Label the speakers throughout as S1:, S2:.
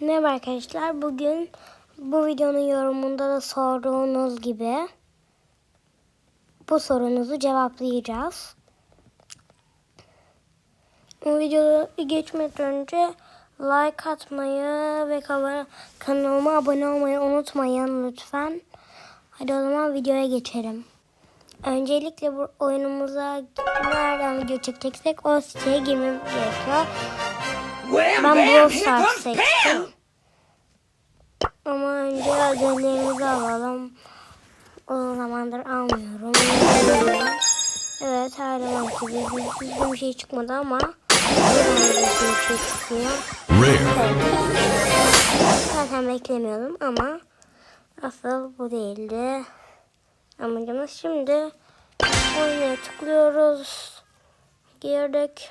S1: Merhaba arkadaşlar. Bugün bu videonun yorumunda da sorduğunuz gibi bu sorunuzu cevaplayacağız. Bu videoya geçmeden önce like atmayı ve kana- kanalıma abone olmayı unutmayın lütfen. Hadi o zaman videoya geçelim. Öncelikle bu oyunumuza nereden video çekeceksek o siteye girmemiz gerekiyor. Ben Brawl Stars seçtim. Ama önce ödevlerimizi alalım. O zamandır almıyorum. Evet her zaman gibi düzgün bir şey çıkmadı ama bir şey çıkıyor.
S2: Rare.
S1: Zaten beklemiyordum ama asıl bu değildi. Amacımız şimdi oyuna tıklıyoruz. Girdik.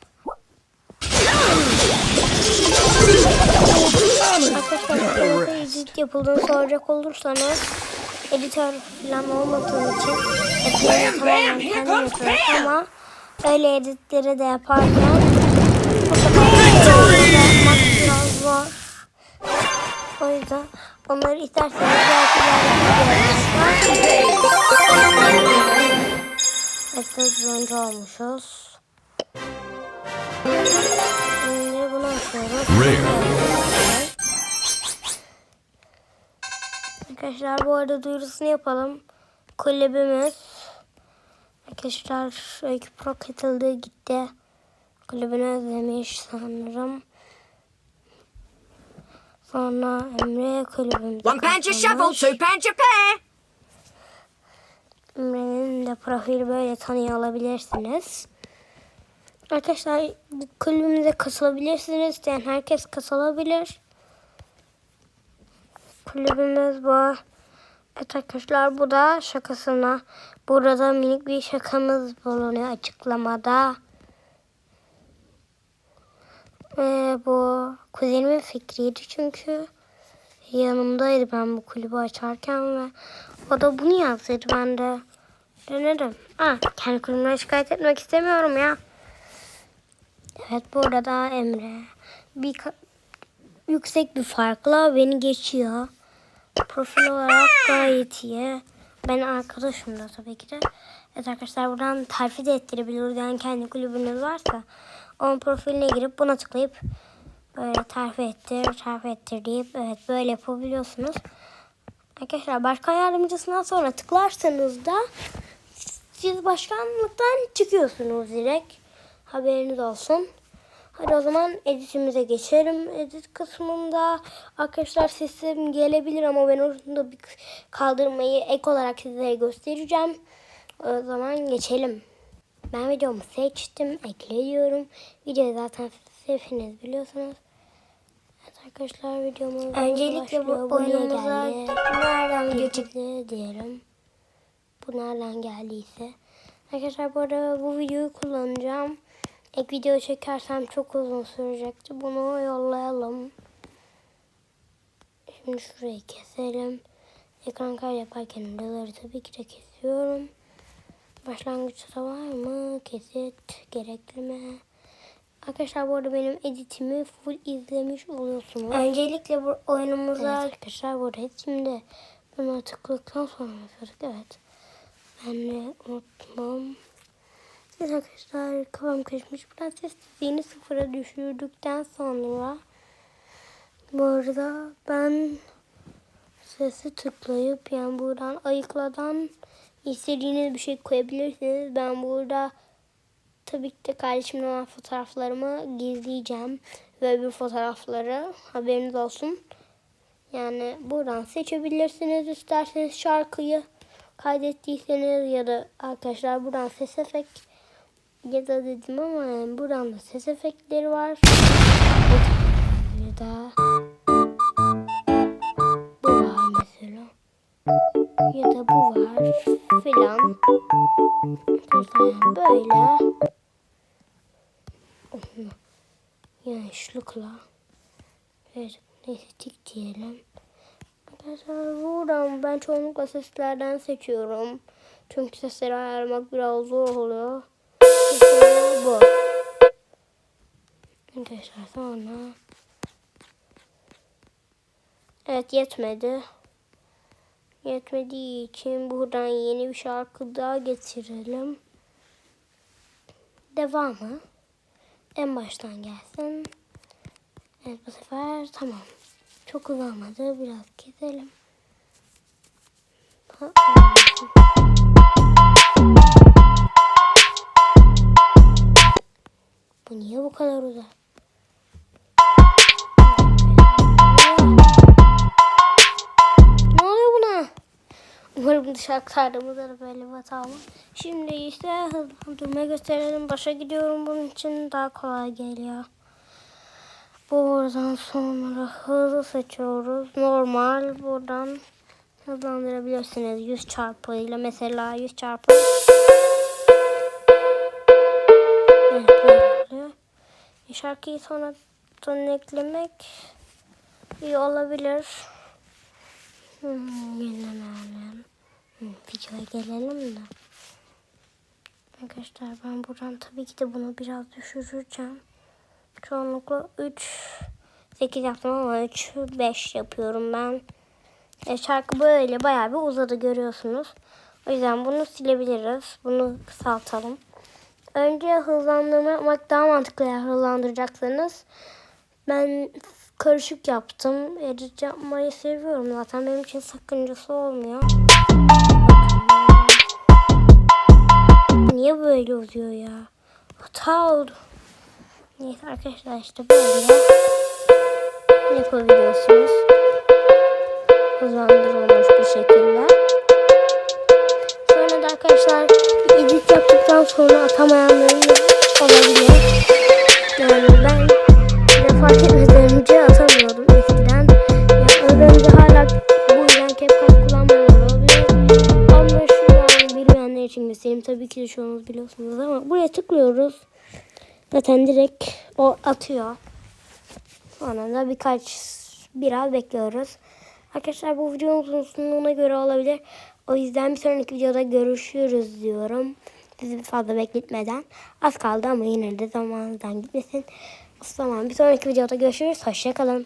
S1: Arkadaşlar edit yapıldığını soracak olursanız editör falan olmadığı için editleri tamamen kendim yapıyorum ama öyle editleri de yaparken bu sefer yapmak biraz zor. O yüzden onları isterseniz belki ileride hızlı oyuncu olmuşuz. Şimdi bunu açıyoruz. Arkadaşlar bu arada duyurusunu yapalım. Kulübümüz Arkadaşlar Öykü Pro katıldı gitti. Kulübünü özlemiş sanırım. Sonra Emre kulübümüze
S3: One punch a shovel, two punch a pair.
S1: Emre'nin de profili böyle tanıyor olabilirsiniz. Arkadaşlar kulübümüze katılabilirsiniz. İsteyen herkes katılabilir. Kulübümüz bu. Evet arkadaşlar bu da şakasına. Burada minik bir şakamız bulunuyor açıklamada. Ve bu kuzenimin fikriydi çünkü yanımdaydı ben bu kulübü açarken ve o da bunu yazsaydı ben de denedim. Ha, kendi kulübümden şikayet etmek istemiyorum ya. Evet burada da Emre. Bir yüksek bir farkla beni geçiyor. Profil olarak gayet iyi. Ben arkadaşım da tabii ki de. Evet arkadaşlar buradan terfi de ettirebiliriz. Yani kendi kulübünüz varsa onun profiline girip buna tıklayıp böyle terfi ettir, terfi ettir deyip evet böyle yapabiliyorsunuz. Arkadaşlar başkan yardımcısından sonra tıklarsanız da siz başkanlıktan çıkıyorsunuz direkt. Haberiniz olsun. Hadi o zaman editimize geçelim. Edit kısmında arkadaşlar sesim gelebilir ama ben orada bir kaldırmayı ek olarak sizlere göstereceğim. O zaman geçelim. Ben videomu seçtim, ekliyorum. Videoyu zaten hepiniz biliyorsunuz. Evet arkadaşlar videomuz Öncelikle bu oyunumuza nereden video çıktı diyelim. Bu nereden geldiyse. Arkadaşlar bu arada bu videoyu kullanacağım. Ek video çekersem çok uzun sürecekti. Bunu yollayalım. Şimdi şurayı keselim. Ekran kaydı yaparken buraları tabii ki de kesiyorum. Başlangıçta var mı? Kesit gerekli mi? Arkadaşlar bu arada benim editimi full izlemiş oluyorsunuz. Öncelikle bu oyunumuza... Evet arkadaşlar bu arada şimdi buna tıkladıktan sonra yapıyorduk. Evet. Ben de unutmam. Evet arkadaşlar kafam karışmış. Biraz sessizliğini sıfıra düşürdükten sonra bu arada ben sesi tıklayıp yani buradan ayıkladan istediğiniz bir şey koyabilirsiniz. Ben burada tabii ki de kardeşimle olan fotoğraflarımı gizleyeceğim. Ve bir fotoğrafları haberiniz olsun. Yani buradan seçebilirsiniz. İsterseniz şarkıyı kaydettiyseniz ya da arkadaşlar buradan ses efekt ya da dedim ama yani buradan da ses efektleri var. Ya da bu var mesela. Ya da bu var filan. Böyle. Yanlışlıkla. Evet, neyse tik diyelim. Arkadaşlar buradan ben çoğunlukla seslerden seçiyorum. Çünkü sesleri ayarlamak biraz zor oluyor. Mesela bu. Arkadaşlar sonra. Evet yetmedi. Yetmediği için buradan yeni bir şarkı daha getirelim. Devamı en baştan gelsin. Evet bu sefer tamam. Çok uzamadı. Biraz keselim. Ha, Bu niye bu kadar uzak? Ne oluyor buna? Umarım şarkılarda da böyle bir hata olmaz. Şimdi ise hızlandırma gösterelim. Başa gidiyorum. Bunun için daha kolay geliyor. Buradan sonra hızı seçiyoruz. Normal buradan hızlandırabilirsiniz. 100 çarpı ile mesela 100 çarpı. Evet. Şarkıyı sonra son eklemek iyi olabilir. Hmm, yenilenelim. Hmm, videoya gelelim de. Arkadaşlar ben buradan tabii ki de bunu biraz düşüreceğim. Çoğunlukla 3 8 yaptım ama 3 5 yapıyorum ben. E, şarkı böyle bayağı bir uzadı görüyorsunuz. O yüzden bunu silebiliriz. Bunu kısaltalım. Önce hızlandırma yapmak daha mantıklı eğer hızlandıracaksanız. Ben karışık yaptım. Edit yapmayı seviyorum zaten. Benim için sakıncası olmuyor. Niye böyle oluyor ya? Hata oldu. Neyse arkadaşlar işte böyle yapabiliyorsunuz. Hızlandırılmış sonra atamayanların olabilir. Yani ben bile fark etmeden önce atamıyordum eskiden. Yani önce hala bu yüzden CapCut kullanmayan olabilir. Ama şu an bilmeyenler için göstereyim. Tabii ki de çoğunuz biliyorsunuz ama buraya tıklıyoruz. Zaten direkt o atıyor. Sonra da birkaç biraz bekliyoruz. Arkadaşlar bu videomuzun sonuna göre olabilir. O yüzden bir sonraki videoda görüşürüz diyorum. Sizi fazla bekletmeden. Az kaldı ama yine de zamanınızdan gitmesin. O zaman bir sonraki videoda görüşürüz. Hoşçakalın.